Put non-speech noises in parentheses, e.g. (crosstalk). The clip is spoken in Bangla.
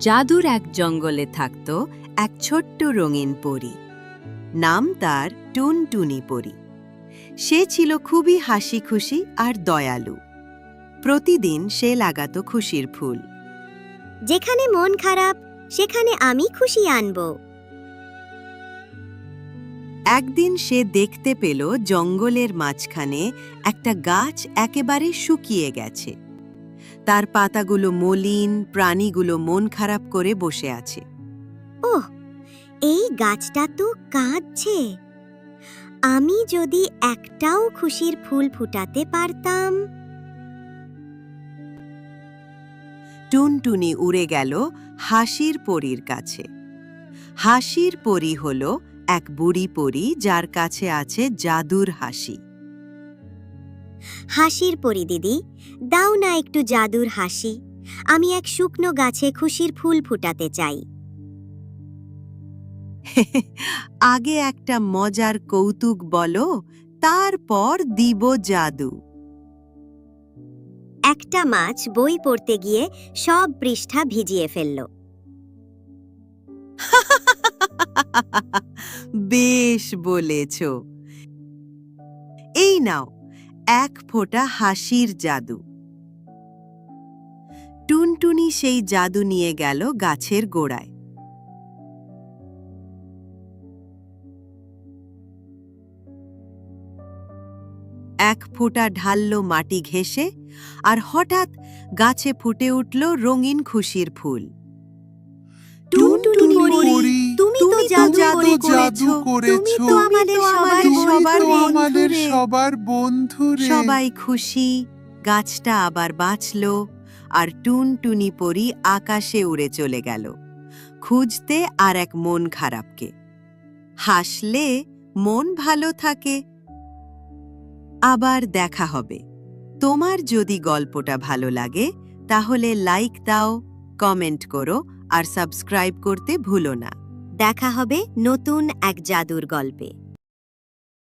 জাদুর এক জঙ্গলে থাকত এক ছোট্ট রঙিন পরি। নাম তার টুনটুনি পরি। সে ছিল খুবই হাসি খুশি আর দয়ালু। প্রতিদিন সে লাগাতো খুশির ফুল। যেখানে মন খারাপ সেখানে আমি খুশি আনব। একদিন সে দেখতে পেল জঙ্গলের মাঝখানে একটা গাছ একেবারে শুকিয়ে গেছে। তার পাতাগুলো মলিন প্রাণীগুলো মন খারাপ করে বসে আছে। ওহ এই গাছটা তো কাঁদছে। আমি যদি একটাও খুশির ফুল ফুটাতে পারতাম। টুনটুনি উড়ে গেল হাসির পরীর কাছে। হাসির পরী হল এক বুড়ি পরী যার কাছে আছে জাদুর হাসি। হাসির পরি দিদি। দাও না একটু জাদুর হাসি। আমি এক শুকনো গাছে খুশির ফুল ফুটাতে চাই। (laughs) আগে একটা মজার কৌতুক বলো তারপর দিব জাদু। একটা মাছ বই পড়তে গিয়ে সব পৃষ্ঠা ভিজিয়ে ফেলল। (laughs) বেশ বলেছ। এই নাও এক ফোঁটা হাসির জাদু। টুনটুনি সেই জাদু নিয়ে গেল গাছের গোড়ায়। এক ফোঁটা ঢালল মাটি ঘেঁষে আর হঠাৎ গাছে ফুটে উঠল রঙিন খুশির ফুল। তো জাদু জাদু করেছ। তুমি তো আমাদের সবার সবার তো বন্ধু আমাদের রে। সবার বন্ধু রে সবাই খুশি গাছটা আবার বাঁচল আর টুনটুনি পরি আকাশে উড়ে চলে গেল খুঁজতে আর এক মন খারাপকে। হাসলে মন ভালো থাকে। আবার দেখা হবে। তোমার যদি গল্পটা ভালো লাগে তাহলে লাইক দাও কমেন্ট করো আর সাবস্ক্রাইব করতে ভুলো না। দেখা হবে নতুন এক জাদুর গল্পে।